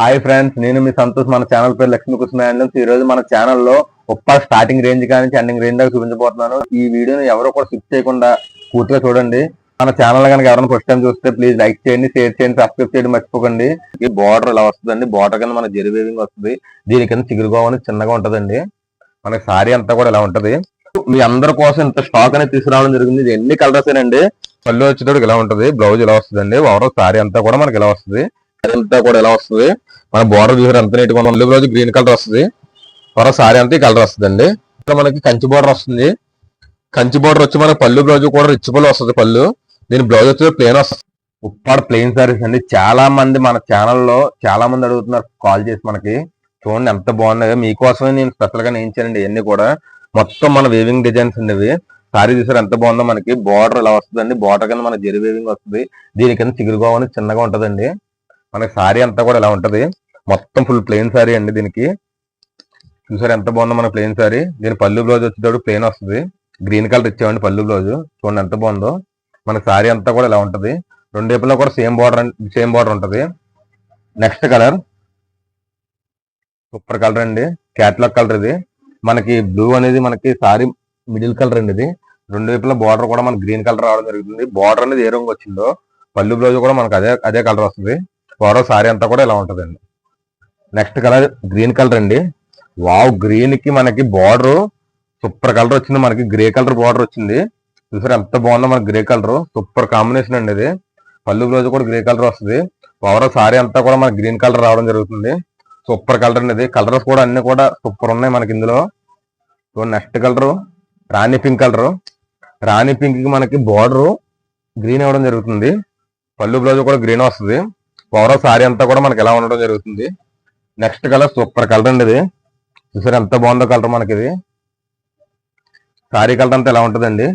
Hi friends నేను మీ సంతోష్. మన channel పేరు లక్ష్మీ కృష్ణ ఈ రోజు మన ఛానల్లో ఒక్క స్టార్టింగ్ రేంజ్ కానీ ఎండింగ్ రేంజ్ దాకా చూపించబోతున్నాను. ఈ వీడియోని ఎవరో కూడా స్కిప్ చేయకుండా పూర్తిగా చూడండి. మన ఛానల్ కనుక ఎవరైనా ఫస్ట్ టైం చూస్తే ప్లీజ్ లైక్ చేయండి షేర్ చేయండి సబ్స్క్రైబ్ చేయండి మర్చిపోకండి. ఈ బార్డర్ ఇలా వస్తుందండి? బార్డర్ కింద మన జెరీ వేవింగ్ వస్తుంది. దీని కింద చిగురుగోవని చిన్నగా ఉంటదండి. మనకి సారీ అంతా కూడా ఇలా ఉంటది. మీ అందరి కోసం ఇంత స్టాక్ అనేది తీసుకురావడం జరిగింది. ఇది ఎన్ని కలర్స్ అండి పళ్ళు వచ్చేటప్పుడు ఇలా ఉంటది. బ్లౌజ్ ఇలా వస్తుందండి. ఓవరాల్ సారీ అంతా కూడా మనకి ఇలా వస్తుంది. అంతా కూడా ఇలా వస్తుంది. మన బోర్డర్ చూసారు? ఎంత నీట్గా మళ్ళీ రోజు గ్రీన్ కలర్ వస్తుంది. త్వర సారీ అంతా ఈ కలర్ వస్తుందండి. ఇక్కడ మనకి కంచి బోర్డర్ వస్తుంది. కంచి బోర్డర్ వచ్చి మనకి పళ్ళు బ్లౌజ్ కూడా రిచ్ పళ్ళు వస్తుంది పళ్ళు. దీని బ్లౌజ్ వచ్చి ప్లేన్ వస్తుంది. ఉప్పాడ ప్లెయిన్ సారీస్ అండి. చాలా మంది మన ఛానల్లో చాలా మంది అడుగుతున్నారు కాల్ చేసి మనకి. చూడండి ఎంత బాగున్నాయో. మీకోసమే నేను స్పెషల్గా నేయించానండి ఇవన్నీ కూడా. మొత్తం మన వేవింగ్ డిజైన్స్ ఉండేవి సారీ చూసారు? ఎంత బాగుందో మనకి. బార్డర్ ఇలా వస్తుందండి. బార్డర్ కింద మన జెరీ వేవింగ్ వస్తుంది. దీని కింద చిగురుగా అని చిన్నగా ఉంటుందండి. మనకి సారీ అంతా కూడా ఇలా ఉంటది? మొత్తం ఫుల్ ప్లెయిన్ సారీ అండి దీనికి. చూసారు ఎంత బాగుందో మన ప్లెయిన్ సారీ దీని పళ్ళు బ్లౌజ్ వచ్చేటప్పుడు ప్లెయిన్ వస్తుంది. గ్రీన్ కలర్ ఇచ్చామండి పళ్ళు బ్లౌజ్ చూడండి ఎంత బాగుందో. మన సారీ అంతా కూడా ఇలా ఉంటుంది. రెండు వైపులా కూడా సేమ్ బార్డర్ సేమ్ బార్డర్ ఉంటుంది. నెక్స్ట్ కలర్ సూపర్ కలర్ అండి. క్యాట్లాగ్ కలర్ ఇది. మనకి బ్లూ అనేది మనకి సారీ మిడిల్ కలర్ అండి ఇది. రెండు వైపులా బార్డర్ కూడా మనకి గ్రీన్ కలర్ రావడం జరుగుతుంది. బార్డర్ అనేది ఏ రంగు వచ్చిందో పళ్ళు బ్లౌజ్ కూడా మనకి అదే అదే కలర్ వస్తుంది. ఓవరాల్ సారీ అంతా కూడా ఇలా ఉంటుందండి. నెక్స్ట్ కలర్ గ్రీన్ కలర్ అండి. వావ్ గ్రీన్కి మనకి బార్డర్ సూపర్ కలర్ వచ్చింది. మనకి గ్రే కలర్ బార్డర్ వచ్చింది. చూసారు ఎంత బాగుందో మనకి గ్రే కలర్ సూపర్ కాంబినేషన్ అండి ఇది. పళ్ళు బ్లౌజ్ కూడా గ్రే కలర్ వస్తుంది. ఓవరాల్ సారీ అంతా కూడా మనకి గ్రీన్ కలర్ రావడం జరుగుతుంది. సూపర్ కలర్ అండి ఇది. కలర్స్ కూడా అన్ని కూడా సూపర్ ఉన్నాయి మనకి ఇందులో. సో నెక్స్ట్ కలర్ రాణి పింక్ కలర్ రాణి పింక్కి మనకి బార్డర్ గ్రీన్ ఇవ్వడం జరుగుతుంది. పళ్ళు బ్లౌజ్ కూడా గ్రీన్ వస్తుంది. ఓవరాల్ సారీ అంతా కూడా మనకి ఎలా ఉండడం జరుగుతుంది? నెక్స్ట్ కలర్ సూపర్ కలర్ అండి ఇది. చూసారు ఎంత బాగుందో కలర్ మనకి ఇది సారీ కలర్ అంతా ఎలా ఉంటుందండి?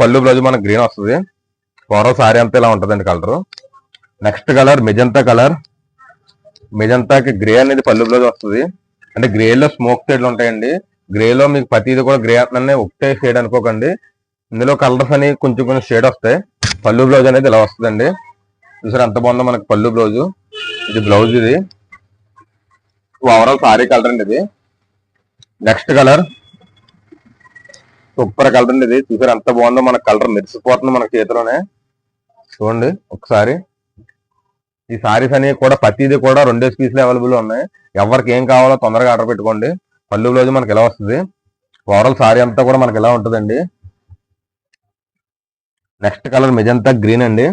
పళ్ళు బ్లౌజ్ మనకి గ్రీన్ వస్తుంది. ఓవరాల్ సారీ అంతా ఇలా ఉంటుందండి colour next colour magenta colour మెజంతాకి grey అనేది పళ్ళు బ్లౌజ్ వస్తుంది. అంటే గ్రేలో స్మోక్ షేడ్లు ఉంటాయండి. గ్రేలో మీకు ప్రతిది కూడా గ్రే అనే ఒకటే షేడ్ అనుకోకండి. ఇందులో కలర్స్ అని కొంచెం కొంచెం షేడ్ వస్తాయి. పళ్ళు బ్లౌజ్ అనేది ఇలా వస్తుందండి. చూసారు ఎంత బాగుందో మనకి పళ్ళు బ్లౌజ్. ఇది బ్లౌజ్ ఇది. ఓవరాల్ సారీ కలర్ అండి ఇది. నెక్స్ట్ కలర్ సూపర్ కలర్ అండి ఇది. చూసారు ఎంత బాగుందో మనకి కలర్ మెరిసిపోతుంది మన చేతిలోనే. చూడండి ఒకసారి. ఈ సారీస్ అనేవి కూడా ప్రతిది కూడా రెండే పీసులు అవైలబుల్ ఉన్నాయి. ఎవరికి ఏం కావాలో తొందరగా ఆర్డర్ పెట్టుకోండి. పళ్ళు బ్లౌజ్ మనకి ఇలా వస్తుంది? ఓవరాల్ సారీ అంతా కూడా మనకి ఇలా ఉంటుందండి? నెక్స్ట్ కలర్ మెజంతా గ్రీన్ అండి.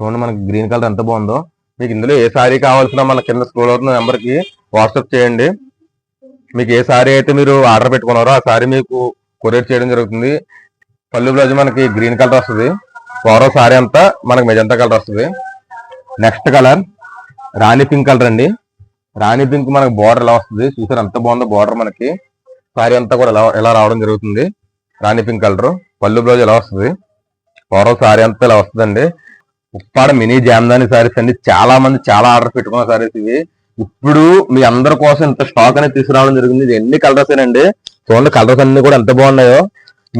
చూడండి మనకి గ్రీన్ కలర్ ఎంత బాగుందో. మీకు ఇందులో ఏ సారీ కావాల్సిన మన కింద స్క్రోల్ అవుతున్న నెంబర్కి వాట్సాప్ చేయండి. మీకు ఏ సారీ అయితే మీరు ఆర్డర్ పెట్టుకున్నారో ఆ సారీ మీకు కొరియర్ చేయడం జరుగుతుంది. పళ్ళు బ్లౌజ్ మనకి గ్రీన్ కలర్ వస్తుంది. ఓవరాల్ సారీ అంతా మనకి మెజంతా కలర్ వస్తుంది. నెక్స్ట్ కలర్ రాణి పింక్ కలర్ అండి. రాణి పింక్ మనకి బార్డర్ ఎలా వస్తుంది? చూసారు ఎంత బాగుందో బార్డర్ మనకి. సారీ అంతా కూడా ఎలా ఎలా రావడం జరుగుతుంది. రాణి పింక్ కలర్. పళ్ళు బ్లౌజ్ ఎలా వస్తుంది? ఓవరాల్ సారీ అంతా ఇలా వస్తుందండి? ఉప్పాడ మినీ జామ్దాని సారీస్ అండి. చాలా మంది చాలా ఆర్డర్ పెట్టుకున్న సారీస్ ఇవి. ఇప్పుడు మీ అందరి కోసం ఇంత స్టాక్ అనేది తీసుకురావడం జరిగింది. ఇది ఎన్ని కలర్స్ అండి? చూడండి కలర్స్ అన్ని కూడా ఎంత బాగున్నాయో.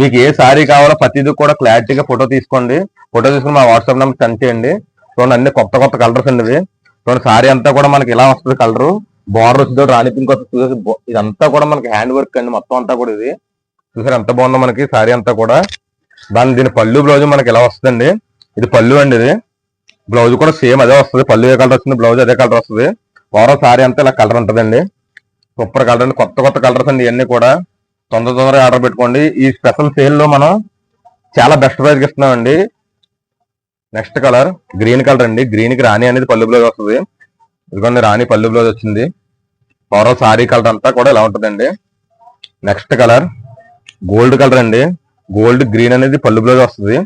మీకు ఏ సారీ కావాలో ప్రతిదీ కూడా క్లారిటీగా ఫోటో తీసుకోండి. ఫోటో తీసుకుని మా వాట్సాప్ నెంబర్ సెండ్ చేయండి. చూడండి అన్ని కొత్త కొత్త కలర్స్ అండి ఇవి. చూడండి సారీ అంతా కూడా మనకి ఇలా వస్తుంది కలర్ బార్డర్ వచ్చిందో రాణి పింక్ వస్తుంది. ఇదంతా కూడా మనకి హ్యాండ్ వర్క్ అండి. మొత్తం అంతా కూడా ఇది. చూసారు ఎంత బాగుందో మనకి సారీ అంతా కూడా. దాని దీని పళ్ళు బ్లౌజ్ మనకి ఇలా వస్తుందండి. ఇది పళ్ళు అండి ఇది. బ్లౌజ్ కూడా సేమ్ అదే వస్తుంది. పళ్ళు ఏ కలర్ వస్తుంది బ్లౌజ్ అదే కలర్ వస్తుంది. ఓవరాల్ సారీ అంతా ఇలా కలర్ ఉంటుందండి. సూపర్ కలర్ అండి. కొత్త కొత్త కలర్స్ అండి ఇవన్నీ కూడా. తొందర తొందరగా ఆర్డర్ పెట్టుకోండి. ఈ స్పెషల్ సేల్లో మనం చాలా బెస్ట్ ప్రైస్ ఇస్తున్నామండి. నెక్స్ట్ కలర్ గ్రీన్ కలర్ అండి. గ్రీన్కి రాణి అనేది పళ్ళు బ్లౌజ్ వస్తుంది. ఇదిగోండి రాణి పళ్ళు బ్లౌజ్ వచ్చింది. ఓవరాల్ సారీ కలర్ అంతా కూడా ఇలా ఉంటుందండి. నెక్స్ట్ కలర్ గోల్డ్ కలర్ అండి. గోల్డ్ గ్రీన్ అనేది పళ్ళు బ్లౌజ్ వస్తుంది.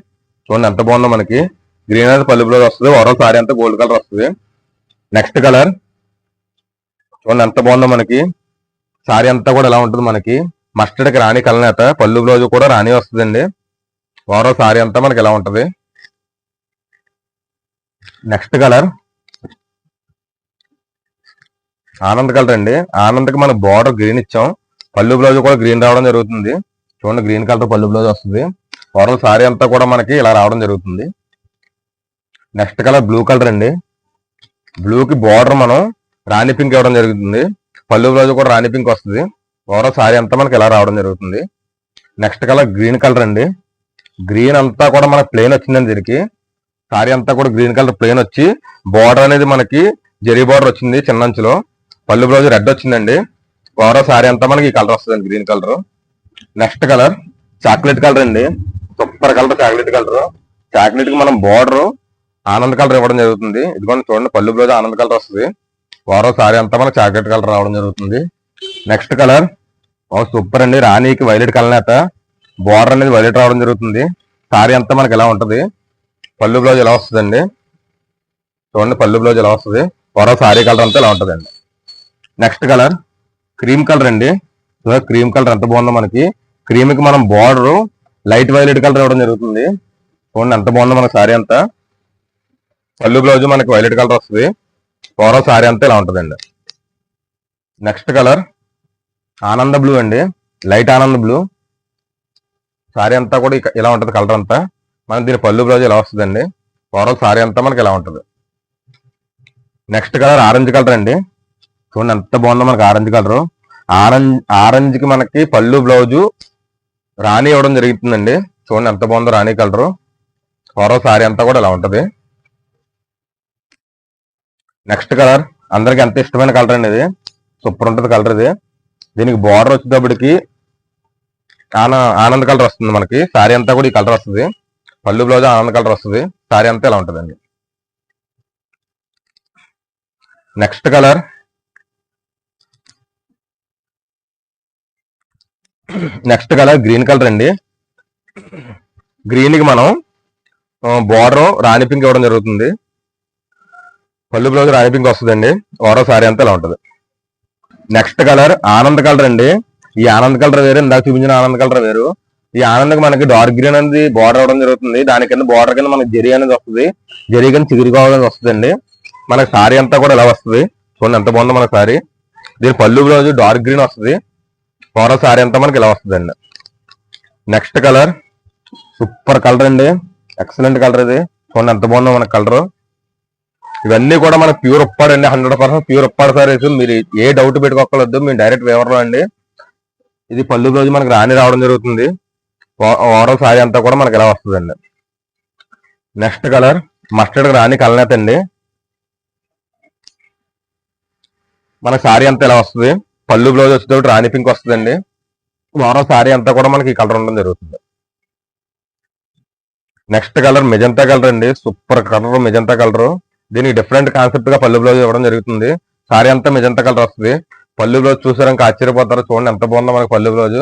చూడండి ఎంత బాగుందో మనకి. గ్రీన్ అనేది పళ్ళు బ్లౌజ్ వస్తుంది. ఓవరాల్ సారీ అంతా గోల్డ్ కలర్ వస్తుంది. నెక్స్ట్ కలర్ చూడండి ఎంత బాగుందో మనకి. సారీ అంతా కూడా ఎలా ఉంటుంది మనకి. మస్టర్డ్కి రాణి కలర్ నేత. పళ్ళు బ్లౌజ్ కూడా రాణి వస్తుందండి. ఓవరాల్ సారీ అంతా మనకి ఎలా ఉంటుంది? నెక్స్ట్ కలర్ ఆనంద్ కలర్ అండి. ఆనంద్కి మన బార్డర్ గ్రీన్ ఇచ్చాం. పళ్ళు బ్లౌజ్ కూడా గ్రీన్ రావడం జరుగుతుంది. చూడండి గ్రీన్ కలర్ పళ్ళు బ్లౌజ్ వస్తుంది. ఓవరాల్ సారీ అంతా కూడా మనకి ఇలా రావడం జరుగుతుంది. నెక్స్ట్ కలర్ బ్లూ కలర్ అండి. బ్లూకి బార్డర్ మనం రాణి పింక్ ఇవ్వడం జరుగుతుంది. పళ్ళు బ్లౌజ్ కూడా రాణి పింక్ వస్తుంది. ఓవరాల్ సారీ అంతా మనకి ఇలా రావడం జరుగుతుంది. నెక్స్ట్ కలర్ గ్రీన్ కలర్ అండి. గ్రీన్ అంతా కూడా మనకి ప్లేన్ వచ్చిందండి దీనికి. సారీ అంతా కూడా గ్రీన్ కలర్ ప్లేన్ వచ్చి బార్డర్ అనేది మనకి జరీ బార్డర్ వచ్చింది చిన్న అంచులో పళ్ళు బ్లౌజ్ రెడ్ వచ్చిందండి. ఓవరాల్ సారీ అంతా మనకి ఈ కలర్ వస్తుందండి green colour. Next colour chocolate colour అండి. Super colour chocolate colour. చాక్లెట్కి మనం బార్డర్ ఆనంద్ కలర్ ఇవ్వడం జరుగుతుంది. ఇదిగోండి చూడండి పళ్ళు బ్లౌజ్ ఆనంద్ కలర్ వస్తుంది. ఓవరాల్ సారీ అంతా మనకు చాక్లెట్ కలర్ రావడం జరుగుతుంది. నెక్స్ట్ కలర్ ఓ సూపర్ అండి. రాణికి వైలెట్ కలర్ అట బార్డర్ అనేది వైలెట్ రావడం జరుగుతుంది. సారీ అంతా మనకి ఎలా ఉంటుంది? పళ్ళు బ్లౌజ్ ఎలా వస్తుందండి? చూడండి పళ్ళు బ్లౌజ్ ఎలా వస్తుంది? ఓరో సారీ కలర్ అంతా ఎలా ఉంటుందండి? నెక్స్ట్ కలర్ క్రీమ్ కలర్ అండి. క్రీమ్ కలర్ ఎంత బాగుందో మనకి. క్రీమ్కి మనం బార్డర్ లైట్ వైలెట్ కలర్ ఇవ్వడం జరుగుతుంది. చూడండి ఎంత బాగుందో మనకు సారీ అంతా. పళ్ళు బ్లౌజ్ మనకి వైలెట్ కలర్ వస్తుంది. ఓవరాల్ సారీ అంతా ఇలా ఉంటుందండి. నెక్స్ట్ కలర్ ఆనంద బ్లూ అండి. లైట్ ఆనంద బ్లూ. సారీ అంతా కూడా ఇలా ఉంటుంది కలర్ అంతా. మనకి దీని పళ్ళు బ్లౌజ్ ఇలా వస్తుందండి? ఓవరాల్ సారీ అంతా మనకి ఇలా ఉంటుంది. నెక్స్ట్ కలర్ ఆరెంజ్ కలర్ అండి. చూడండి ఎంత బాగుందో మనకి ఆరెంజ్ కలర్. ఆరెంజ్ ఆరెంజ్కి మనకి పళ్ళు బ్లౌజు రాణి ఇవ్వడం జరుగుతుందండి చూడండి ఎంత బాగుందో రాణి కలర్. ఓవరాల్ సారీ అంతా కూడా ఇలా ఉంటుంది. Next colour. అందరికి ఎంత ఇష్టమైన కలర్ అండి ఇది. సూపర్ ఉంటుంది కలర్ ఇది. దీనికి బార్డర్ వచ్చేటప్పటికి ఆన ఆనంద్ కలర్ వస్తుంది మనకి. సారీ అంతా కూడా ఈ కలర్ వస్తుంది. పళ్ళు బ్లౌజ్ ఆనంద్ కలర్ వస్తుంది. సారీ అంతా ఇలా ఉంటుందండి. Next colour. Next colour green colour అండి. గ్రీన్కి మనం బార్డర్ రాణి పింక్ ఇవ్వడం జరుగుతుంది. పళ్ళు బ్లౌజ్ రాణి పింక్ వస్తుందండి. ఓరో సారీ అంతా ఇలా ఉంటుంది. నెక్స్ట్ కలర్ ఆనంద్ కలర్ అండి. ఈ ఆనంద్ కలర్ వేరు ఇందాక చూపించిన ఆనంద్ కలర్ వేరు. ఈ ఆనంద్ మనకి డార్క్ గ్రీన్ అనేది బార్డర్ అవడం జరుగుతుంది. దాని కింద బార్డర్ కింద మనకి జరి అనేది వస్తుంది. జరి కింద చిగురు అనేది వస్తుందండి. మనకి సారీ అంతా కూడా ఇలా వస్తుంది. చూడండి ఎంత బాగుందో మన సారీ దీని పళ్ళు బ్లౌజ్ డార్క్ గ్రీన్ వస్తుంది. ఓవరాల్ సారీ అంతా మనకి ఇలా వస్తుందండి. నెక్స్ట్ కలర్ సూపర్ కలర్ అండి. ఎక్సలెంట్ కలర్ ఇది. చూడండి ఎంత బాగుందో మన కలర్ ఇవన్నీ కూడా మన ప్యూర్ ఉప్పాడు అండి. Hundred percent pure Uppada sarees. మీరు ఏ డౌట్ పెట్టుకోకలేదు మీరు డైరెక్ట్ వేవర్లో అండి. ఇది పళ్ళు రోజు మనకి రాని రావడం జరుగుతుంది. ఓవరాల్ సారీ అంతా కూడా మనకి ఇలా వస్తుందండి. నెక్స్ట్ కలర్ మస్టర్డ్ రాని కలనేత అండి మన సారీ అంతా ఇలా వస్తుంది. పళ్ళు బ్లౌజ్ వచ్చేటప్పుడు రాణి పింక్ వస్తుందండి. మరో సారీ అంతా కూడా మనకి ఈ కలర్ ఉండడం జరుగుతుంది. నెక్స్ట్ కలర్ మెజంతా కలర్ అండి. సూపర్ కలర్ మెజంతా కలర్ దీనికి డిఫరెంట్ కాన్సెప్ట్గా పళ్ళు బ్లౌజ్ ఇవ్వడం జరుగుతుంది. సారీ అంతా మెజంతా కలర్ వస్తుంది. పళ్ళు బ్లౌజ్ చూసారు ఇంకా ఆశ్చర్యపోతారు. చూడండి ఎంత బాగుందో మనకి పళ్ళు బ్లౌజ్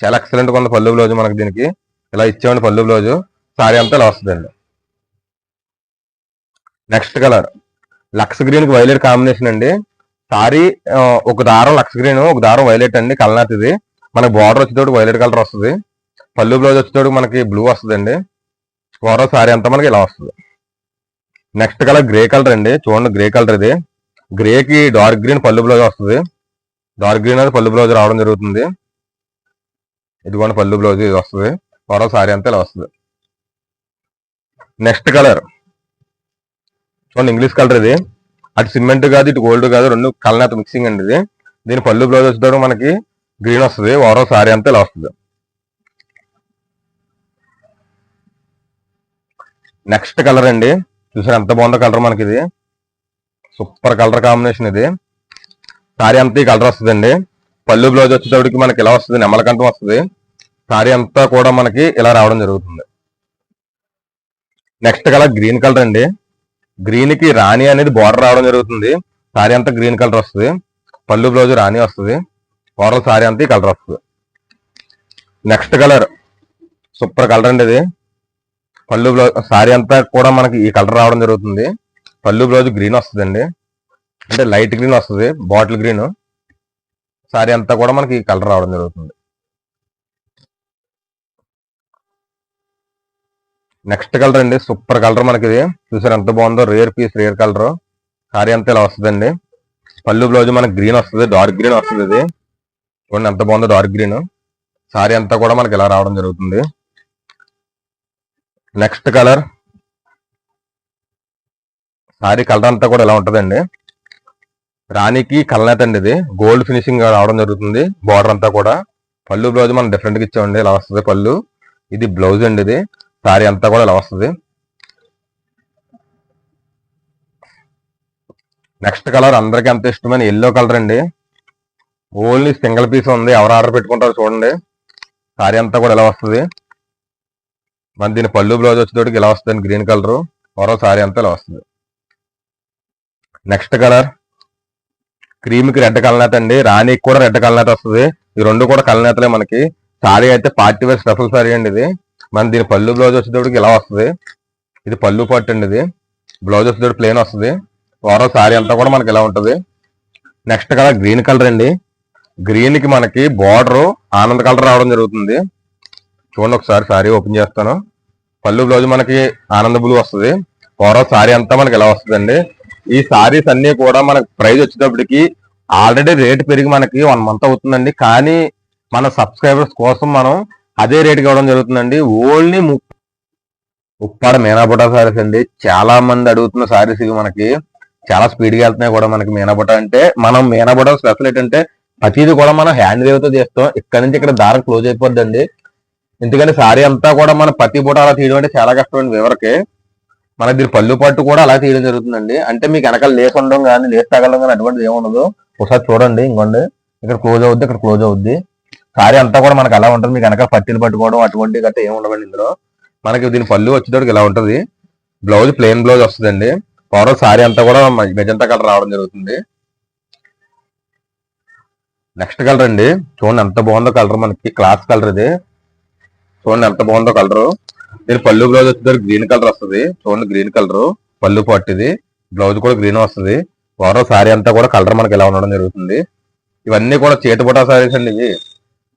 చాలా ఎక్సలెంట్గా ఉంది పళ్ళు బ్లౌజ్ మనకి దీనికి. ఇలా ఇచ్చామండి పళ్ళు బ్లౌజ్ సారీ అంతా ఇలా వస్తుందండి. నెక్స్ట్ కలర్ లక్స్ గ్రీన్కి వైలెట్ కాంబినేషన్ అండి. సారీ ఒక దారం లక్స్ గ్రీన్ ఒక దారం వైలెట్ అండి కలనాథ్ ఇది. మనకి బార్డర్ వచ్చేటప్పుడు వైలెట్ కలర్ వస్తుంది. పళ్ళు బ్లౌజ్ వచ్చేటప్పుడు మనకి బ్లూ వస్తుందండి. ఓవరాల్ సారీ అంతా మనకి ఇలా వస్తుంది. నెక్స్ట్ కలర్ గ్రే కలర్ అండి. చూడండి గ్రే కలర్ ఇది. గ్రేకి డార్క్ గ్రీన్ పళ్ళు బ్లౌజ్ వస్తుంది. డార్క్ గ్రీన్ అనేది పళ్ళు బ్లౌజ్ రావడం జరుగుతుంది. ఇదిగోండి పళ్ళు బ్లౌజ్ ఇది వస్తుంది. ఓవరాల్ సారీ అంతా ఇలా వస్తుంది. నెక్స్ట్ కలర్ చూడండి ఇంగ్లీష్ కలర్ ఇది. అటు సిమెంట్ కాదు ఇటు గోల్డ్ కాదు రెండు కలనేత మిక్సింగ్ అండి ఇది. దీని పళ్ళు బ్లౌజ్ వచ్చేటప్పుడు మనకి గ్రీన్ వస్తుంది ఓవరాల్ సారీ అంతా ఇలా వస్తుంది. నెక్స్ట్ కలర్ అండి. చూసారు ఎంత బాగుందో కలర్ మనకి ఇది సూపర్ కలర్ కాంబినేషన్ ఇది. సారీ అంతా ఈ కలర్ వస్తుందండి. పళ్ళు బ్లౌజ్ వచ్చేటప్పటికి మనకి ఇలా వస్తుంది నెమలకంఠం వస్తుంది. సారీ అంతా కూడా మనకి ఇలా రావడం జరుగుతుంది. నెక్స్ట్ కలర్ గ్రీన్ కలర్ అండి. గ్రీన్కి రాణి అనేది బోర్డర్ రావడం జరుగుతుంది. సారీ అంతా గ్రీన్ కలర్ వస్తుంది. పళ్ళు బ్లౌజ్ రాణి వస్తుంది. ఓవరాల్ సారీ అంతా ఈ కలర్ వస్తుంది. నెక్స్ట్ కలర్ సూపర్ కలర్ అండి ఇది. పళ్ళు బ్లౌజ్ సారీ అంతా కూడా మనకి ఈ కలర్ రావడం జరుగుతుంది. పళ్ళు బ్లౌజ్ గ్రీన్ వస్తుందండి. అంటే లైట్ గ్రీన్ వస్తుంది. బాటిల్ గ్రీన్ సారీ అంతా కూడా మనకి ఈ కలర్ రావడం జరుగుతుంది. నెక్స్ట్ కలర్ అండి సూపర్ కలర్ మనకి ఇది చూసారు ఎంత బాగుందో? Rare piece rare colour. Sari అంతా ఇలా వస్తుందండి. పళ్ళు బ్లౌజ్ మనకి గ్రీన్ వస్తుంది డార్క్ గ్రీన్ వస్తుంది ఇది. చూడండి ఎంత బాగుందో డార్క్ గ్రీన్. సారీ అంతా కూడా మనకి ఇలా రావడం జరుగుతుంది. Next colour. సారీ కలర్ అంతా కూడా ఇలా ఉంటుందండి. రాణికి కలనేత అండి ఇది. గోల్డ్ ఫినిషింగ్ రావడం జరుగుతుంది బార్డర్ అంతా కూడా. పళ్ళు బ్లౌజ్ మనం డిఫరెంట్గా ఇచ్చామండి ఇలా వస్తుంది పళ్ళు. ఇది బ్లౌజ్ అండి ఇది. సారీ అంతా కూడా ఇలా వస్తుంది. నెక్స్ట్ కలర్ అందరికీ అంత ఇష్టమైన ఎల్లో కలర్ అండి. ఓన్లీ సింగిల్ పీస్ ఉంది. ఎవరు ఆర్డర్ పెట్టుకుంటారో చూడండి. సారీ అంతా కూడా ఇలా వస్తుంది. మన దీని పళ్ళు బ్లౌజ్ వచ్చేటోటికి ఇలా వస్తుంది గ్రీన్ కలర్. మరో సారీ అంతా ఇలా వస్తుంది. నెక్స్ట్ కలర్ క్రీమ్కి రెడ్ కలనేత అండి. రాణికి కూడా రెడ్ కలనేత వస్తుంది. ఈ రెండు కూడా కలనేతలే మనకి. సారీ అయితే పార్టీ వేర్ స్పెషల్ సారీ అండి ఇది. మన దీని పళ్ళు బ్లౌజ్ వచ్చేటప్పటికి ఇలా వస్తుంది. ఇది పళ్ళు పట్టు అండి ఇది. బ్లౌజ్ వచ్చేటప్పుడు ప్లేన్ వస్తుంది. ఓవరాల్ సారీ అంతా కూడా మనకి ఇలా ఉంటుంది. నెక్స్ట్ కలర్ గ్రీన్ కలర్ అండి. గ్రీన్కి మనకి బార్డర్ ఆనంద్ కలర్ రావడం జరుగుతుంది. చూడండి ఒకసారి సారీ ఓపెన్ చేస్తాను. పళ్ళు బ్లౌజ్ మనకి ఆనంద బ్లూ వస్తుంది. ఓవరాల్ సారీ అంతా మనకి ఇలా వస్తుందండి. ఈ సారీస్ అన్ని కూడా మనకి ప్రైస్ వచ్చేటప్పటికి ఆల్రెడీ రేట్ పెరిగి మనకి వన్ మంత్ అవుతుందండి. కానీ మన సబ్స్క్రైబర్స్ కోసం మనం అదే రేట్ ఇవ్వడం జరుగుతుందండి. ఓన్లీ ఉప్పాడ మీనాబుటా సారీస్ అండి. చాలా మంది అడుగుతున్న సారీస్ ఇవి మనకి చాలా స్పీడ్గా వెళ్తున్నాయి కూడా మనకి మేనాపట అంటే. మనం మేనాపట స్పెషల్ ఏంటంటే ప్రతిది కూడా మనం హ్యాండ్ వేవ్తో చేస్తాం. ఇక్కడ నుంచి ఇక్కడ దారం క్లోజ్ అయిపోద్దండి. ఎందుకంటే సారీ అంతా కూడా మన ప్రతి పూట అలా తీయడం అంటే చాలా కష్టమండి వివరకి. మన దీని పళ్ళు పట్టు కూడా అలా తీయడం జరుగుతుందండి. అంటే మీకు వెనకాల లేస్ ఉండడం కానీ లేస్ తగలడం కానీ అటువంటిది ఏముండదు ఒకసారి చూడండి ఇంకోండి. ఇక్కడ క్లోజ్ అవుద్ది ఇక్కడ క్లోజ్ అవుద్ది. సారీ అంతా కూడా మనకి అలా ఉంటుంది. మీకు వెనక పట్టీలు పట్టుకోవడం అటువంటి గట్రా ఏమి ఉండవండి ఇందులో. మనకి దీని పళ్ళు వచ్చేటప్పుడు ఇలా ఉంటుంది? బ్లౌజ్ ప్లెయిన్ బ్లౌజ్ వస్తుందండి. ఓవరాల్ సారీ అంతా కూడా మెజంతా కలర్ రావడం జరుగుతుంది. నెక్స్ట్ కలర్ అండి. చూడండి ఎంత బాగుందో కలర్ మనకి. క్లాస్ కలర్ ఇది. చూడండి ఎంత బాగుందో కలర్. దీని పళ్ళు బ్లౌజ్ వచ్చేసరికి గ్రీన్ కలర్ వస్తుంది. చూడండి గ్రీన్ కలర్. పళ్ళు పట్టిది. బ్లౌజ్ కూడా గ్రీన్ వస్తుంది. ఓవరాల్ సారీ అంతా కూడా కలర్ మనకి ఇలా ఉండడం జరుగుతుంది. ఇవన్నీ కూడా చేతిపొటా సారీస్ అండి ఇవి.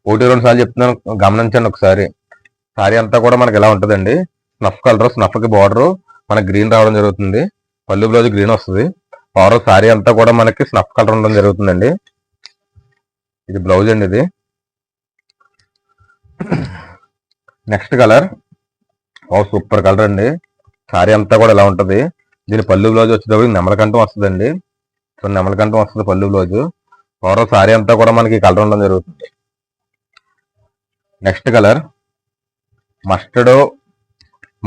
ఒకటి రెండు సార్లు చెప్తున్నాను గమనించండి ఒకసారి. సారీ అంతా కూడా మనకి ఎలా ఉంటుందండి? స్నఫ్ కలర్ స్నఫ్కి బార్డర్ మనకి గ్రీన్ రావడం జరుగుతుంది. పళ్ళు బ్లౌజ్ గ్రీన్ వస్తుంది. బార్డర్ సారీ అంతా కూడా మనకి స్నఫ్ కలర్ ఉండడం జరుగుతుందండి. ఇది బ్లౌజ్ అండి ఇది. Next colour. ఓ సూపర్ కలర్ అండి. సారీ అంతా కూడా ఇలా ఉంటుంది? దీని పళ్ళు బ్లౌజ్ వచ్చేటప్పుడు నెమలకంఠం వస్తుందండి. సో నెమలకంఠం వస్తుంది పళ్ళు బ్లౌజ్. ఓవరాల్ సారీ అంతా కూడా మనకి కలర్ ఉండడం జరుగుతుంది. Next colour. Mustard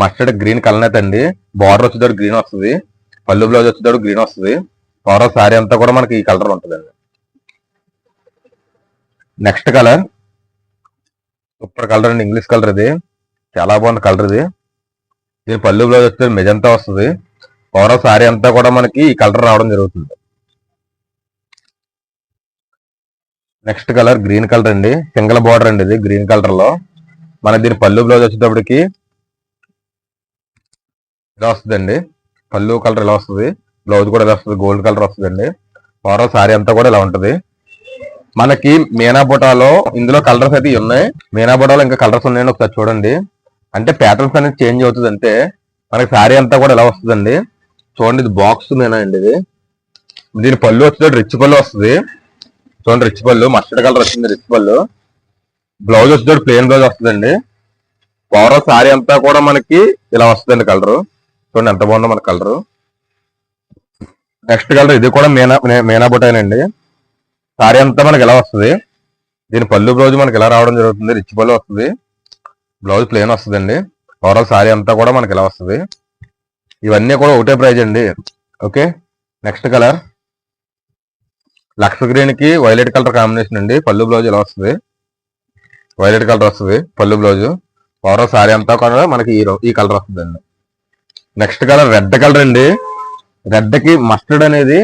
mustard green colour అయితే అండి. బార్డర్ వచ్చేటప్పుడు గ్రీన్ వస్తుంది. పళ్ళు బ్లౌజ్ వచ్చేటప్పుడు గ్రీన్ వస్తుంది. ఓవరాల్ శారీ అంతా కూడా మనకి ఈ కలర్ ఉంటుందండి. Next colour. సూపర్ కలర్ అండి. ఇంగ్లీష్ కలర్ ఇది. చాలా బాగుంది కలర్ ఇది. దీని పళ్ళు బ్లౌజ్ వస్తే మెజంతా వస్తుంది. ఓవరాల్ శారీ అంతా కూడా మనకి ఈ కలర్ రావడం జరుగుతుంది. నెక్స్ట్ కలర్ గ్రీన్ కలర్ అండి. సింగల్ బార్డర్ అండి ఇది గ్రీన్ కలర్లో. మన దీని పళ్ళు బ్లౌజ్ వచ్చేటప్పటికి ఇలా వస్తుందండి. పళ్ళు కలర్ ఇలా వస్తుంది. బ్లౌజ్ కూడా ఇలా వస్తుంది. గోల్డ్ కలర్ వస్తుందండి. ఓవరాల్ సారీ అంతా కూడా ఇలా ఉంటుంది. మనకి మీనాబుటాలో ఇందులో కలర్స్ అయితే ఉన్నాయి. మీనాబుటాలో ఇంకా కలర్స్ ఉన్నాయని ఒకసారి చూడండి. అంటే ప్యాటర్న్స్ అనేది చేంజ్ అవుతుంది అంటే మనకి సారీ అంతా కూడా ఇలా వస్తుందండి. చూడండి ఇది బాక్స్ మీనా అండి ఇది. దీని పళ్ళు వచ్చేటప్పుడు రిచ్ పళ్ళు వస్తుంది. చూడండి రిచ్ పళ్ళు మస్టర్డ్ కలర్ వచ్చింది రిచ్ పళ్ళు బ్లౌజ్ వచ్చేటప్పుడు ప్లెయిన్ బ్లౌజ్ వస్తుందండి. ఓవరాల్ సారీ అంతా కూడా మనకి ఇలా వస్తుందండి కలరు చూడండి ఎంత బాగుందో మన కలరు నెక్స్ట్ కలర్ ఇది కూడా మీనా మీనా బుటానండి. సారీ అంతా మనకి ఇలా వస్తుంది. దీని పళ్ళు బ్లౌజ్ మనకి ఎలా రావడం జరుగుతుంది రిచ్ పళ్ళు వస్తుంది. బ్లౌజ్ ప్లెయిన్ వస్తుందండి. ఓవరాల్ సారీ అంతా కూడా మనకి ఇలా వస్తుంది. ఇవన్నీ కూడా ఒకటే ప్రైజ్ అండి. ఓకే నెక్స్ట్ కలర్ లక్స్ గ్రీన్కి వైలెట్ కలర్ కాంబినేషన్ అండి. పళ్ళు బ్లౌజ్ ఎలా వస్తుంది. వైలెట్ కలర్ వస్తుంది. పళ్ళు బ్లౌజ్. ఓవరాల్ సారీ అంతా కూడా మనకి ఈ ఈ కలర్ వస్తుంది అండి నెక్స్ట్ కలర్ రెడ్ కలర్ అండి. రెడ్కి మస్టర్డ్ అనేది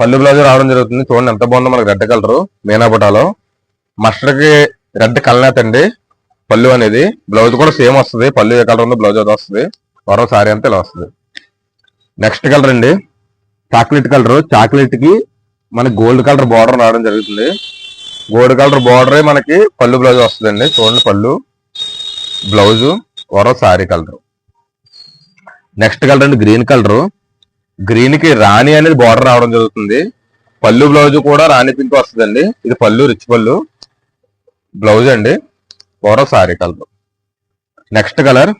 పళ్ళు బ్లౌజ్ రావడం జరుగుతుంది. చూడండి ఎంత బాగుందో మనకి రెడ్ కలర్. మీనాబుటాలో మస్టర్డ్కి రెడ్ కలనేత అండి. పళ్ళు అనేది. బ్లౌజ్ కూడా సేమ్ వస్తుంది. పళ్ళు ఏ కలర్ ఉందో బ్లౌజ్ అది వస్తుంది. ఓవరాల్ సారీ అంతా ఇలా వస్తుంది. నెక్స్ట్ కలర్ అండి. Chocolate colour. చాక్లెట్కి మనకి గోల్డ్ కలర్ బార్డర్ రావడం జరుగుతుంది. గోల్డ్ కలర్ బార్డరే మనకి పళ్ళు బ్లౌజ్ వస్తుందండి. చూడండి పళ్ళు. బ్లౌజ్ ఓరో సారీ కలర్. నెక్స్ట్ కలర్ అండి గ్రీన్ కలర్. గ్రీన్కి రాణి అనేది బార్డర్ రావడం జరుగుతుంది. పళ్ళు బ్లౌజ్ కూడా రాణి పింక్ వస్తుందండి. ఇది పళ్ళు రిచ్ పళ్ళు. బ్లౌజ్ అండి ఓరో sari colour. Next colour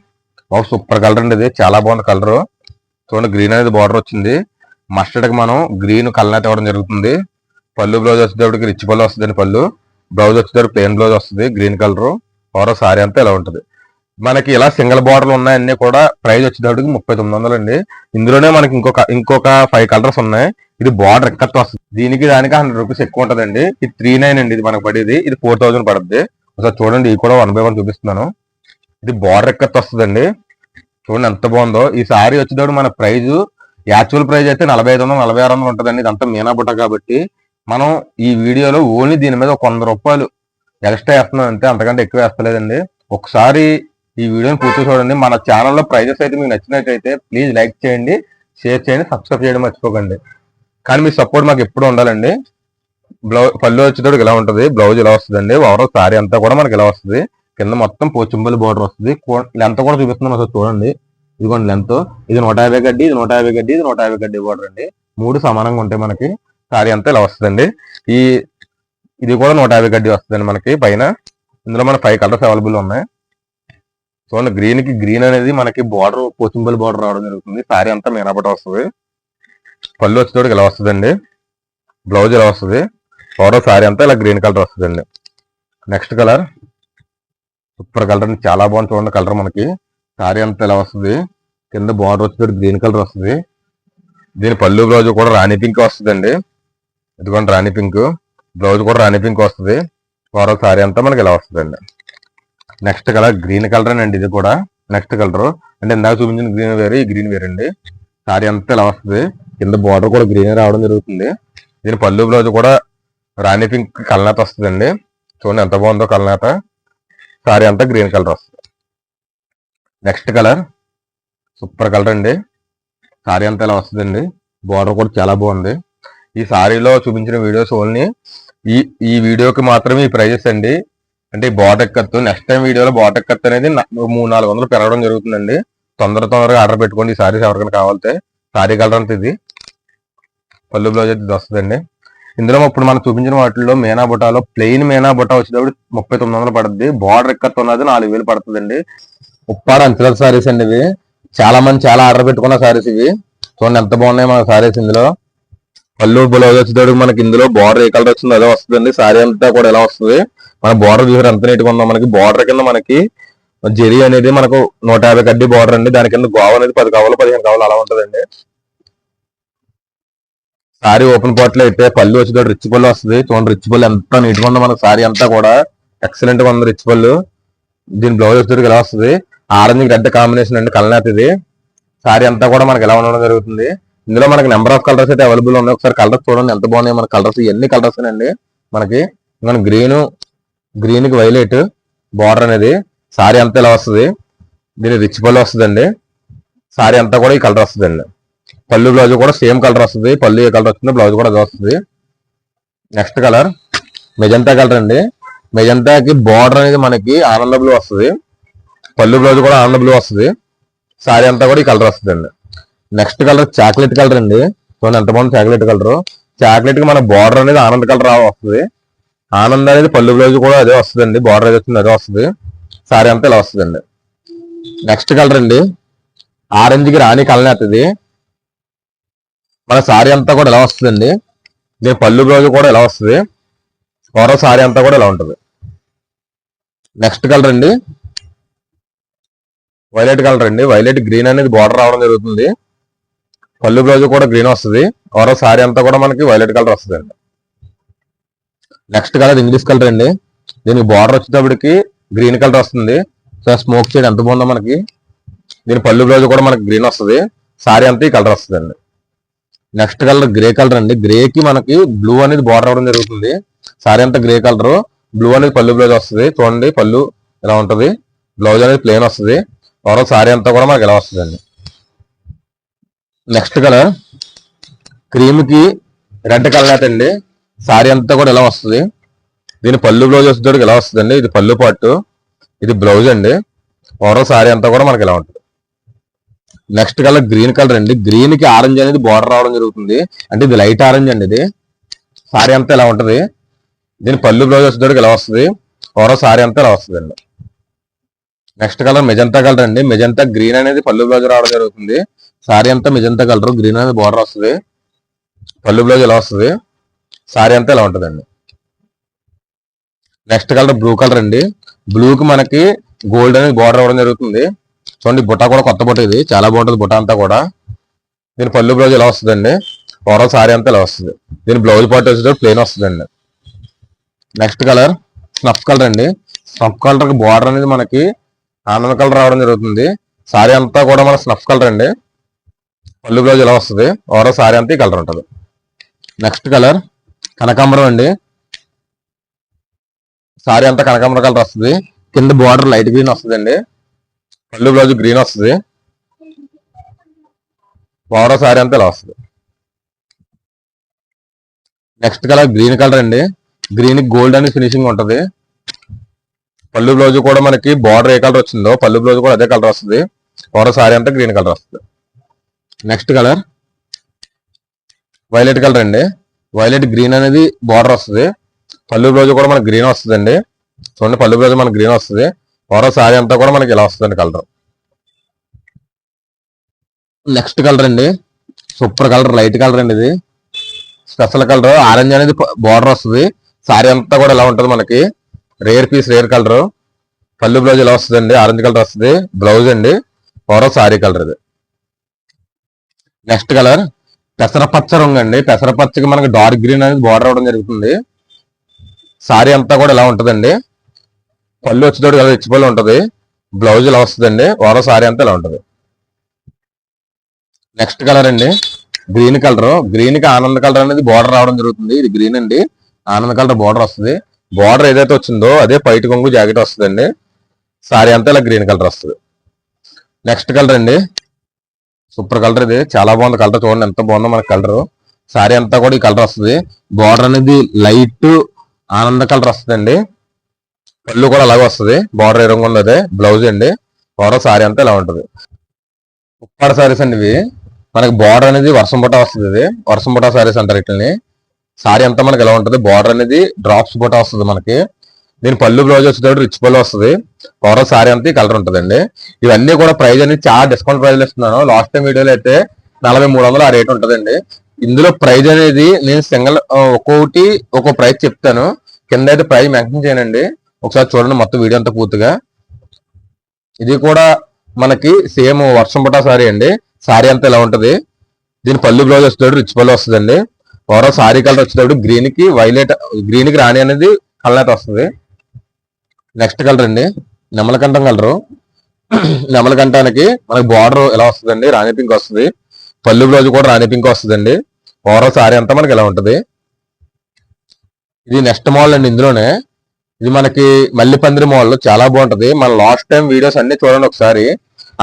super colour అండి ఇది. చాలా బాగుంది కలర్. చూడండి గ్రీన్ అనేది బార్డర్ వచ్చింది. మస్టర్డ్కి మనం గ్రీన్ కలర్ ఇవ్వడం జరుగుతుంది. పళ్ళు బ్లౌజ్ వచ్చేటప్పటికి రిచ్ పళ్ళు వస్తుందండి పళ్ళు. బ్లౌజ్ వచ్చేటప్పుడు ప్లెయిన్ బ్లౌజ్ వస్తుంది గ్రీన్ కలర్ ఓరో సారీ అంతా ఇలా ఉంటుంది. మనకి ఇలా సింగిల్ బార్డర్లు ఉన్నాయన్నీ కూడా ప్రైస్ వచ్చేటప్పటికి ముప్పై తొమ్మిది వందలు అండి ఇందులోనే మనకి ఇంకొక ఇంకొక ఫైవ్ కలర్స్ ఉన్నాయి. ఇది బార్డర్ ఎక్కత్ వస్తుంది? దీనికి దానికి హండ్రెడ్ రూపీస్ ఎక్కువ ఉంటుందండి. ఇది త్రీ నైన్ అండి ఇది మనకు పడేది. ఇది ఫోర్ థౌసండ్ పడుతుంది ఒకసారి చూడండి ఇది కూడా వన్ బై వన్ చూపిస్తున్నాను. ఇది బార్డర్ ఎక్కత్ వస్తుందండి? చూడండి ఎంత బాగుందో. ఈ సారీ వచ్చేటప్పుడు మన ప్రైజ్ యాక్చువల్ ప్రైస్ అయితే నలభై ఐదు వందలు నలభై ఆరు వందలు ఉంటుందండి. ఇదంతా మీనాబుట్ట కాబట్టి మనం ఈ వీడియోలో ఓన్లీ దీని మీద ఒక వంద రూపాయలు ఎక్స్ట్రా వేస్తున్నాం అంతే. అంతకంటే ఎక్కువ వేస్తలేదండి. ఒకసారి ఈ వీడియోని పూర్తి చూడండి. మన ఛానల్లో ప్రైజెస్ అయితే మీకు నచ్చినట్టయితే ప్లీజ్ లైక్ చేయండి షేర్ చేయండి సబ్స్క్రైబ్ చేయడం మర్చిపోకండి. కానీ మీ సపోర్ట్ మాకు ఎప్పుడు ఉండాలండి. బ్లౌజ్ పళ్ళు వచ్చేటప్పుడు ఇలా ఉంటుంది బ్లౌజ్ ఇలా వస్తుందండి. ఓవరాల్ సారీ అంతా కూడా మనకి ఇలా వస్తుంది. కింద మొత్తం పోచింబల్ బోర్డర్ వస్తుంది. లెంత్ కూడా చూపిస్తున్నాం అసలు చూడండి. ఇదిగోండి లెంత్ ఇది నూట యాభై గడ్డి ఇది నూట యాభై గడ్డి ఇది నూట యాభై గడ్డి బోర్డర్ అండి మూడు సమానంగా ఉంటాయి మనకి సారీ అంతా ఇలా వస్తుందండి. ఈ ఇది కూడా నూట యాభై గడ్డి వస్తుందండి మనకి పైన. ఇందులో మన ఫైవ్ కలర్స్ అవైలబుల్ ఉన్నాయి. చూడండి గ్రీన్కి గ్రీన్ అనేది మనకి బార్డర్ పోసింబుల్ బార్డర్ రావడం జరుగుతుంది. సారీ అంతా మీనాపట వస్తుంది. పళ్ళు వచ్చేటోడికి ఇలా వస్తుందండి. బ్లౌజ్ ఇలా వస్తుంది. ఓవరాల్ సారీ అంతా ఇలా గ్రీన్ కలర్ వస్తుందండి. నెక్స్ట్ కలర్ సూపర్ కలర్ చాలా బాగుంది. చూడండి కలర్ మనకి. సారీ అంతా ఇలా వస్తుంది? కింద బార్డర్ వచ్చేటప్పుడు గ్రీన్ కలర్ వస్తుంది. దీని పళ్ళు బ్లౌజ్ కూడా రాణి పింక్ వస్తుందండి. ఇదిగోండి రాణి పింక్ బ్లౌజ్ కూడా రాణి పింక్ వస్తుంది. ఓవరాల్ సారీ అంతా మనకి ఇలా వస్తుందండి. నెక్స్ట్ కలర్ గ్రీన్ కలర్ అండి ఇది కూడా. నెక్స్ట్ కలర్ అంటే ఇందాక చూపించిన గ్రీన్ వేరు ఈ గ్రీన్ వేరు అండి సారీ అంతా ఇలా వస్తుంది. కింద బార్డర్ కూడా గ్రీన్ రావడం జరుగుతుంది. దీని పళ్ళు బ్లౌజ్ కూడా రాణి పింక్ కలనేత వస్తుందండి. చూడండి ఎంత బాగుందో కలనాత సారీ అంతా గ్రీన్ కలర్ వస్తుంది. Next colour. సూపర్ కలర్ అండి. సారీ అంతా ఇలా వస్తుందండి. బార్డర్ కూడా చాలా బాగుంది. ఈ సారీలో చూపించిన వీడియోస్ ఓన్లీ ఈ ఈ వీడియోకి మాత్రమే ఈ ప్రైజెస్ అండి. అంటే ఈ బాట్ ఎక్కత్తు నెక్స్ట్ టైం వీడియోలో బాట్ ఎక్కత్తు అనేది మూడు నాలుగు వందలు పెరగడం జరుగుతుందండి. తొందర తొందరగా ఆర్డర్ పెట్టుకోండి ఈ సారీస్ ఎవరికైనా కావాలితే సారీ కలర్ అంత ఇది. పళ్ళు బ్లౌజ్ అయితే వస్తుందండి. ఇందులో ఇప్పుడు మనం చూపించిన వాటిల్లో మేనా బుటాలో ప్లెయిన్ మేనా బుటా వచ్చేటప్పుడు ముప్పై తొమ్మిది వందలు పడుతుంది బార్డర్ ఎక్కత్తు ఉన్నది నాలుగు వేలు పడుతుందండి. ఉప్పాడ అంచులకు సారీస్ అండి ఇవి. చాలా మంది చాలా ఆర్డర్ పెట్టుకున్న సారీస్ ఇవి. చూడండి ఎంత బాగున్నాయి మన సారీస్ ఇందులో. పళ్ళు బ్లౌజ్ వచ్చేటప్పుడు మనకి ఇందులో బార్డర్ ఏ కలర్ వచ్చిందో అదే వస్తుందండి. సారీ అంతా కూడా ఎలా వస్తుంది? మన బార్డర్ చూసారు? ఎంత నీట్గా ఉందో. మనకి బార్డర్ కింద మనకి జెరీ అనేది మనకు నూట యాభై కడ్డీ బార్డర్ అండి. దాని కింద గోవ అనేది పది కావాలి పదిహేను కావాలి అలా ఉంటుందండి. సారీ ఓపెన్ పార్ట్లో అయితే పళ్ళు వచ్చేటప్పుడు రిచ్ పళ్ళు వస్తుంది. చూడండి రిచ్ పళ్ళు ఎంత నీట్గా ఉందో. మన సారీ అంతా కూడా ఎక్సలెంట్గా ఉంది రిచ్ పళ్ళు. దీని బ్లౌజ్ వచ్చేటప్పుడు ఎలా వస్తుంది? ఆరెంజ్ రెడ్ కాంబినేషన్ అండి కలర్ ఇది. సారీ అంతా కూడా మనకి ఎలా ఉండడం జరుగుతుంది. ఇందులో మనకి నెంబర్ ఆఫ్ కలర్స్ అయితే అవైలబుల్ ఉన్నాయి. ఒకసారి కలర్స్ చూడండి ఎంత బాగున్నాయి మన కలర్స్. ఎన్ని కలర్స్ అండి మనకి. మన గ్రీన్ గ్రీన్కి వైలెట్ బార్డర్ అనేది. సారీ అంతా ఇలా వస్తుంది. దీని రిచ్ పళ్ళు వస్తుందండి. సారీ అంతా కూడా ఈ కలర్ వస్తుందండి. పళ్ళు బ్లౌజ్ కూడా సేమ్ కలర్ వస్తుంది. పళ్ళు ఏ కలర్ వస్తుంది బ్లౌజ్ కూడా అదే వస్తుంది. నెక్స్ట్ కలర్ మెజంతా కలర్ అండి. మెజంతాకి బార్డర్ అనేది మనకి ఆనంద బ్లూ వస్తుంది. పళ్ళు బ్లౌజ్ కూడా ఆనంద బ్లూ వస్తుంది. సారీ అంతా కూడా ఈ కలర్ వస్తుందండి. నెక్స్ట్ కలర్ చాక్లెట్ కలర్ అండి. చూడండి ఎంత బాగుంది చాక్లెట్ కలర్. చాక్లెట్కి మన బార్డర్ అనేది ఆనంద్ కలర్ వస్తుంది. ఆనంద్ అనేది పళ్ళు బ్లౌజ్ కూడా అదే వస్తుందండి. బార్డర్ ఏది వస్తుంది అదే వస్తుంది. సారీ అంతా ఇలా వస్తుందండి. నెక్స్ట్ కలర్ అండి. ఆరెంజ్కి రాణి కలర్ అవుతుంది మన సారీ అంతా కూడా ఇలా వస్తుందండి. దీని పళ్ళు బ్లౌజ్ కూడా ఇలా వస్తుంది. ఓవరాల్ సారీ అంతా కూడా ఇలా ఉంటుంది. నెక్స్ట్ కలర్ అండి. వైలెట్ కలర్ అండి. వైలెట్ గ్రీన్ అనేది బార్డర్ రావడం జరుగుతుంది. పళ్ళు బ్లౌజ్ కూడా గ్రీన్ వస్తుంది. ఓరో సారీ అంతా కూడా మనకి వైలెట్ కలర్ వస్తుంది అండి నెక్స్ట్ కలర్ ఇంగ్లీష్ కలర్ అండి. దీనికి బార్డర్ వచ్చేటప్పటికి గ్రీన్ కలర్ వస్తుంది. సో స్మోక్ షేడ్ ఎంత బాగుందో మనకి. దీని పళ్ళు బ్లౌజ్ కూడా మనకి గ్రీన్ వస్తుంది. సారీ అంతా ఈ కలర్ వస్తుంది అండి నెక్స్ట్ కలర్ గ్రే కలర్ అండి. గ్రే కి మనకి బ్లూ అనేది బార్డర్ అవడం జరుగుతుంది. సారీ అంతా గ్రే కలర్. బ్లూ అనేది పళ్ళు బ్లౌజ్ వస్తుంది. చూడండి పళ్ళు ఇలా ఉంటుంది. బ్లౌజ్ అనేది ప్లేన్ వస్తుంది. ఓవరాల్ సారీ అంతా కూడా మనకి ఇలా వస్తుందండి. నెక్స్ట్ కలర్ క్రీమ్కి రెడ్ కలర్ అండి. సారీ అంతా కూడా ఇలా వస్తుంది. దీని పళ్ళు బ్లౌజ్ వచ్చేటప్పుడు ఇలా వస్తుందండి. ఇది పళ్ళు పాటు ఇది బ్లౌజ్ అండి. ఓవరాల్ సారీ అంతా కూడా మనకి ఇలా ఉంటుంది. నెక్స్ట్ కలర్ గ్రీన్ కలర్ అండి. గ్రీన్కి ఆరెంజ్ అనేది బార్డర్ రావడం జరుగుతుంది. అంటే ఇది లైట్ ఆరెంజ్ అండి ఇది. సారీ అంతా ఇలా ఉంటుంది. దీని పళ్ళు బ్లౌజ్ వచ్చేటప్పుడు ఇలా వస్తుంది. ఓవరాల్ సారీ అంతా ఇలా వస్తుందండి. నెక్స్ట్ కలర్ మెజంతా కలర్ అండి. మెజంతా గ్రీన్ అనేది పళ్ళు బ్లౌజ్ రావడం జరుగుతుంది. సారీ అంతా మిజంతా కలర్. గ్రీన్ అనేది బార్డర్ వస్తుంది. పళ్ళు బ్లౌజ్ ఇలా వస్తుంది. సారీ అంతా ఇలా ఉంటుందండి. నెక్స్ట్ కలర్ బ్లూ కలర్ అండి. బ్లూకి మనకి గోల్డ్ అనేది బార్డర్ అవ్వడం జరుగుతుంది. చూడండి బుట్ట కూడా కొత్త బుట్ట ఇది. చాలా బాగుంటుంది బుట్ట అంతా కూడా. దీని పళ్ళు బ్లౌజ్ ఇలా వస్తుందండి. ఓవరాల్ సారీ అంతా ఇలా వస్తుంది. దీని బ్లౌజ్ పార్ట్ వచ్చేటప్పుడు ప్లెయిన్ వస్తుందండి. నెక్స్ట్ కలర్ స్నఫ్ కలర్ అండి. స్నఫ్ కలర్ బార్డర్ అనేది మనకి ఆనంద కలర్ రావడం జరుగుతుంది. సారీ అంతా కూడా మన స్నఫ్ కలర్ అండి. పళ్ళు బ్లౌజ్ ఇలా వస్తుంది. ఓవరాల్ సారీ అంతా ఈ కలర్ ఉంటుంది. నెక్స్ట్ కలర్ కనకాంబరం అండి. సారీ అంతా కనకాంబరం కలర్ వస్తుంది. కింద బార్డర్ లైట్ గ్రీన్ వస్తుంది అండి పళ్ళు బ్లౌజ్ గ్రీన్ వస్తుంది. ఓవరాల్ సారీ అంతా ఇలా వస్తుంది. నెక్స్ట్ కలర్ గ్రీన్ కలర్ అండి. గ్రీన్ గోల్డ్ అని ఫినిషింగ్ ఉంటుంది. పళ్ళు బ్లౌజ్ కూడా మనకి బార్డర్ ఏ కలర్ వచ్చిందో పళ్ళు బ్లౌజ్ కూడా అదే కలర్ వస్తుంది. బార్డర్ సారీ అంతా గ్రీన్ కలర్ వస్తుంది. నెక్స్ట్ కలర్ వైలెట్ కలర్ అండి. వైలెట్ గ్రీన్ అనేది బార్డర్ వస్తుంది. పళ్ళు బ్లౌజ్ కూడా మనకి గ్రీన్ వస్తుందండి. చూడండి పళ్ళు బ్లౌజ్ మనకి గ్రీన్ వస్తుంది. బార్డర్ సారీ అంతా కూడా మనకి ఇలా వస్తుంది కలర్ నెక్స్ట్ కలర్ అండి. సూపర్ కలర్ లైట్ కలర్ అండి ఇది. స్పెషల్ కలర్ ఆరెంజ్ అనేది బార్డర్ వస్తుంది. సారీ అంతా కూడా ఇలా ఉంటుంది మనకి. Rare piece rare colour. పళ్ళు బ్లౌజ్ ఇలా వస్తుందండి? ఆరెంజ్ కలర్ వస్తుంది. బ్లౌజ్ అండి. ఓవరాల్ సారీ కలర్ ఇది. నెక్స్ట్ కలర్ పెసరపచ్చ రంగు అండి. పెసరపచ్చకి మనకి డార్క్ గ్రీన్ అనేది బార్డర్ అవడం జరుగుతుంది. సారీ అంతా కూడా ఇలా ఉంటుందండి. పళ్ళు వచ్చేటోడు ఇలా రిచ్ ఉంటుంది. బ్లౌజ్ ఇలా వస్తుందండి. ఓరో సారీ అంతా ఇలా ఉంటుంది. నెక్స్ట్ కలర్ అండి. Green colour. గ్రీన్కి ఆనంద్ కలర్ అనేది బార్డర్ రావడం జరుగుతుంది. ఇది గ్రీన్ అండి. ఆనంద్ కలర్ బార్డర్ వస్తుంది. బార్డర్ ఏదైతే వచ్చిందో అదే పైట కొంగు జాకెట్ వస్తుందండి. సారీ అంతా ఇలా గ్రీన్ కలర్ వస్తుంది. నెక్స్ట్ కలర్ అండి. సూపర్ కలర్ ఇది. చాలా బాగుంది కలర్ చూడండి. ఎంత బాగుందో మన కలర్. సారీ అంతా కూడా ఈ కలర్ వస్తుంది. బార్డర్ అనేది లైట్ ఆనంద కలర్ వస్తుందండి. పళ్ళు కూడా అలాగే వస్తుంది. బార్డర్ ఏ రంగు ఉన్నది. బ్లౌజ్ అండి. బార్డర్ సారీ అంతా ఇలా ఉంటుంది. ఉప్పాడ సారీస్ అండి ఇవి. మనకి బార్డర్ అనేది వర్షం బుట్ట వస్తుంది ఇది. వర్షం బుట్ట సారీస్ అంటారు వీటిని సారీ అంతా మనకి ఎలా ఉంటుంది? బార్డర్ అనేది డ్రాప్స్ బుట్ట వస్తుంది మనకి. దీని పళ్ళు బ్లౌజ్ వచ్చేటప్పుడు రిచ్ పళ్ళు వస్తుంది. ఓవరాల్ సారీ అంతా ఈ కలర్ ఉంటుందండి. ఇవన్నీ కూడా ప్రైజ్ అనేది చాలా డిస్కౌంట్ ప్రైజ్లు ఇస్తున్నాను. లాస్ట్ టైం వీడియోలో అయితే నలభై మూడు వందలు ఆ రేట్ ఉంటుందండి. ఇందులో ప్రైజ్ అనేది నేను సింగిల్ ఒక్కొక్కటి ఒక్కో ప్రైజ్ చెప్తాను. కింద అయితే ప్రైజ్ మెన్షన్ చేయనండి. ఒకసారి చూడండి మొత్తం వీడియో అంతా పూర్తిగా. ఇది కూడా మనకి సేమ్ వర్షం పట్టా సారీ అండి. సారీ అంతా ఇలా ఉంటుంది? దీని పళ్ళు బ్లౌజ్ వస్తుంది రిచ్ పళ్ళు వస్తుందండి. ఓవరాల్ సారీ కలర్ వచ్చేటప్పుడు గ్రీన్కి వైలెట్ గ్రీన్కి రాణి అనేది కలర్ వస్తుంది. నెక్స్ట్ కలర్ అండి. నెమలకంఠం కలరు. నెమలకంఠానికి మనకి బార్డర్ ఎలా వస్తుందండి? రాణి పింక్ వస్తుంది. పళ్ళు బ్లౌజ్ కూడా రాణి పింక్ వస్తుందండి. ఓవరాల్ సారీ అంతా మనకి ఎలా ఉంటుంది? ఇది నెక్స్ట్ మోడల్ అండి ఇందులోనే. ఇది మనకి మల్లిపందిరి మోడల్ చాలా బాగుంటుంది. మన లాస్ట్ టైం వీడియోస్ అన్ని చూడండి ఒకసారి.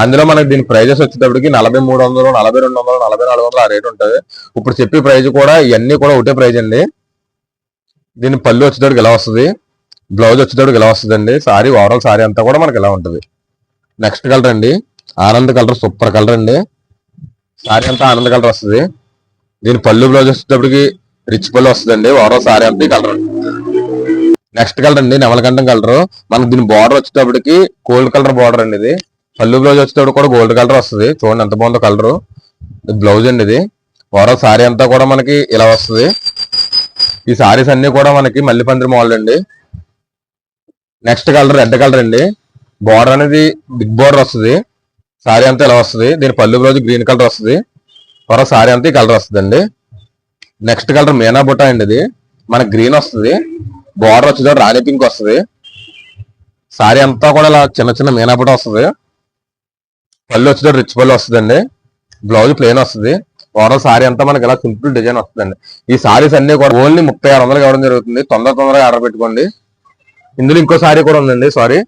అందులో మనకి దీని ప్రైజెస్ వచ్చేటప్పటికి నలభై మూడు వందలు నలభై రెండు వందలు నలభై నాలుగు వందలు ఆ రేట్ ఉంటుంది. ఇప్పుడు చెప్పే ప్రైజ్ కూడా ఇవన్నీ కూడా ఒకటే ప్రైజ్ అండి. దీని పళ్ళు వచ్చేటప్పటికి ఇలా వస్తుంది బ్లౌజ్ వచ్చేటప్పటికి వస్తుంది అండి సారీ ఓవరాల్ సారీ అంతా కూడా మనకి ఇలా ఉంటుంది. నెక్స్ట్ కలర్ అండి ఆనంద్ కలర్ సూపర్ కలర్ అండి. సారీ అంతా ఆనంద్ కలర్ వస్తుంది. దీని పళ్ళు బ్లౌజ్ వచ్చేటప్పటికి రిచ్ పళ్ళు వస్తుందండి ఓవరాల్ సారీ అంతా కలర్ నెక్స్ట్ కలర్ అండి నెమలకంఠం కలర్ మనకు దీని బార్డర్ వచ్చేటప్పటికి గోల్డ్ కలర్ బార్డర్ అండి ఇది. పళ్ళు బ్లౌజ్ వచ్చేటప్పుడు కూడా గోల్డ్ కలర్ వస్తుంది. చూడండి ఎంత బాగుందో కలర్ బ్లౌజ్ అండి ఇది. ఓవరాల్ సారీ అంతా కూడా మనకి ఇలా వస్తుంది. ఈ సారీస్ అన్ని కూడా మనకి మల్లిపందిరి మోడల్ అండి. నెక్స్ట్ కలర్ రెడ్ కలర్ అండి. బోర్డర్ అనేది బిగ్ బోర్డర్ వస్తుంది. సారీ అంతా ఇలా వస్తుంది. దీని పళ్ళు బ్లౌజ్ గ్రీన్ కలర్ వస్తుంది. ఓవరాల్ సారీ అంతా ఈ కలర్ వస్తుందండి. నెక్స్ట్ కలర్ మీనా బుట్ట అండి ఇది. మనకి గ్రీన్ వస్తుంది. బోర్డర్ వచ్చేటప్పుడు రాణి పింక్ వస్తుంది. సారీ అంతా కూడా ఇలా చిన్న చిన్న మీనా బుట్ట వస్తుంది. పళ్ళు వచ్చేటప్పుడు రిచ్ పళ్ళు వస్తుందండి. బ్లౌజ్ ప్లెయిన్ వస్తుంది. ఓవరాల్ సారీ అంతా మనకి ఇలా సింపుల్ డిజైన్ వస్తుందండి. ఈ సారీస్ అన్ని కూడా ఓన్లీ ముప్పై ఆరు వందలకి ఇవ్వడం జరుగుతుంది. తొందర తొందరగా ఆర్డర్ పెట్టుకోండి. ఇందులో ఇంకో సారీ కూడా ఉందండి సారీ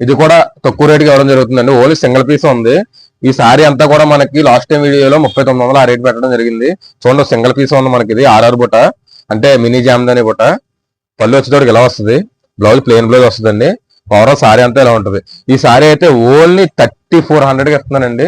ఇది కూడా తక్కువ రేటుకి ఇవ్వడం జరుగుతుందండి. ఓన్లీ సింగిల్ పీస్ ఉంది. ఈ సారీ అంతా కూడా మనకి లాస్ట్ టైం వీడియోలో ముప్పై తొమ్మిది వందలు ఆ రేట్ పెట్టడం జరిగింది. చూడండి సింగిల్ పీస్ ఉంది మనకి ఇది. ఆర్ఆర్ బుట్ట. అంటే మినీ జామ్దని బుట్ట. పళ్ళు వచ్చేటోడికి ఎలా వస్తుంది. బ్లౌజ్ ప్లెయిన్ బ్లౌజ్ వస్తుందండి. పవర్ సారీ అంతా ఇలా ఉంటుంది. ఈ సారీ అయితే ఓన్లీ థర్టీ ఫోర్ హండ్రెడ్కి ఇస్తున్నానండి.